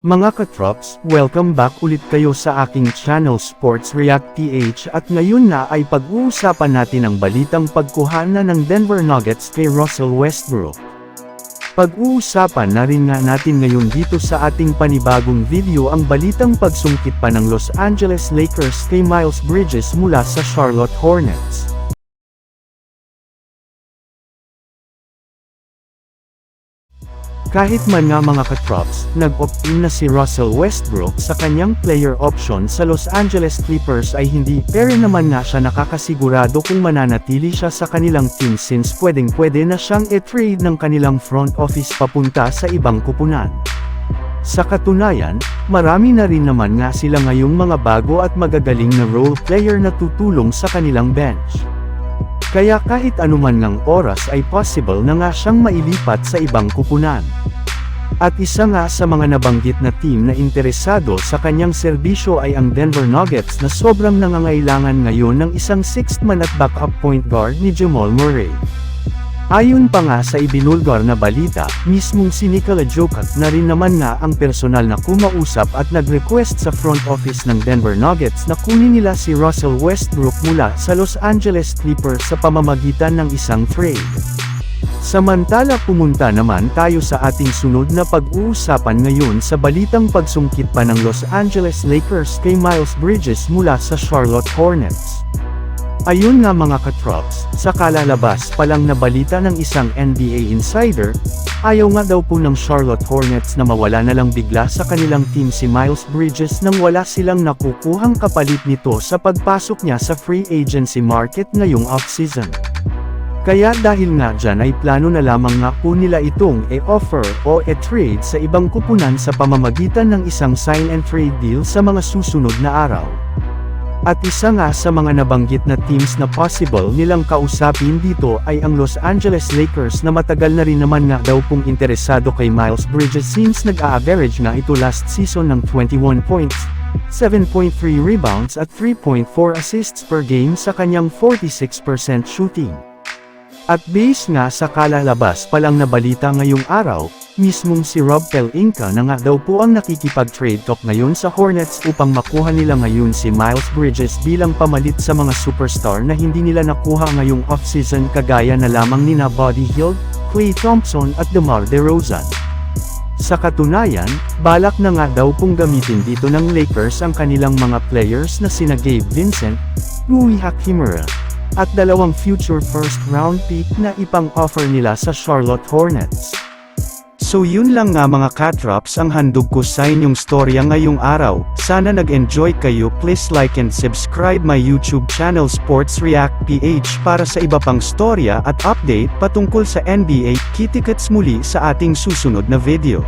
Mga katrops, welcome back ulit kayo sa aking channel Sports React PH at ngayon na ay pag-uusapan natin ang balitang pagkuhana ng Denver Nuggets kay Russell Westbrook. Pag-uusapan na rin nga natin ngayon dito sa ating panibagong video ang balitang pagsungkit pa ng Los Angeles Lakers kay Miles Bridges mula sa Charlotte Hornets. Kahit man nga mga katrops, nag-opt-in na si Russell Westbrook sa kanyang player option sa Los Angeles Clippers ay hindi pero naman nga siya nakakasigurado kung mananatili siya sa kanilang team since pwedeng pwede na siyang i-trade ng kanilang front office papunta sa ibang kupunan. Sa katunayan, marami na rin naman nga sila ngayong mga bago at magagaling na role player na tutulong sa kanilang bench. Kaya kahit anuman ng oras ay possible na nga siyang mailipat sa ibang kupunan. At isa nga sa mga nabanggit na team na interesado sa kanyang serbisyo ay ang Denver Nuggets na sobrang nangangailangan ngayon ng isang sixth man at backup point guard ni Jamal Murray. Ayon pa nga sa ibinulgar na balita, mismong si Nikola Jokic na rin naman nga ang personal na kumausap at nag-request sa front office ng Denver Nuggets na kunin nila si Russell Westbrook mula sa Los Angeles Clippers sa pamamagitan ng isang trade. Samantala pumunta naman tayo sa ating sunod na pag-uusapan ngayon sa balitang pagsungkit pa ng Los Angeles Lakers kay Miles Bridges mula sa Charlotte Hornets. Ayun nga mga katrops, sa kalalabas pa lang na balita ng isang NBA insider, ayaw nga daw po ng Charlotte Hornets na mawala na lang bigla sa kanilang team si Miles Bridges nang wala silang nakukuhang kapalit nito sa pagpasok niya sa free agency market ngayong off-season. Kaya dahil nga dyan ay plano na lamang nga po nila itong e-offer o e-trade sa ibang kupunan sa pamamagitan ng isang sign and trade deal sa mga susunod na araw. At isa nga sa mga nabanggit na teams na possible nilang kausapin dito ay ang Los Angeles Lakers na matagal na rin naman nga daw pong interesado kay Miles Bridges since nag-a-average nga ito last season ng 21 points, 7.3 rebounds at 3.4 assists per game sa kanyang 46% shooting. At base nga sa kalalabas pa lang na balita ngayong araw, mismong si Rob Pelinka na nga daw po ang nakikipag-trade talk ngayon sa Hornets upang makuha nila ngayon si Miles Bridges bilang pamalit sa mga superstar na hindi nila nakuha ngayong off-season kagaya na lamang nina Buddy Hield, Klay Thompson at DeMar DeRozan. Sa katunayan, balak na nga daw pong gamitin dito ng Lakers ang kanilang mga players na sina Gabe Vincent, Rui Hachimura, at dalawang future first round pick na ipang-offer nila sa Charlotte Hornets. So yun lang nga mga katrops ang handog ko sa inyong storya ngayong araw, sana nag-enjoy kayo please like and subscribe my YouTube channel Sports React PH para sa iba pang storya at update patungkol sa NBA, kitikets muli sa ating susunod na video.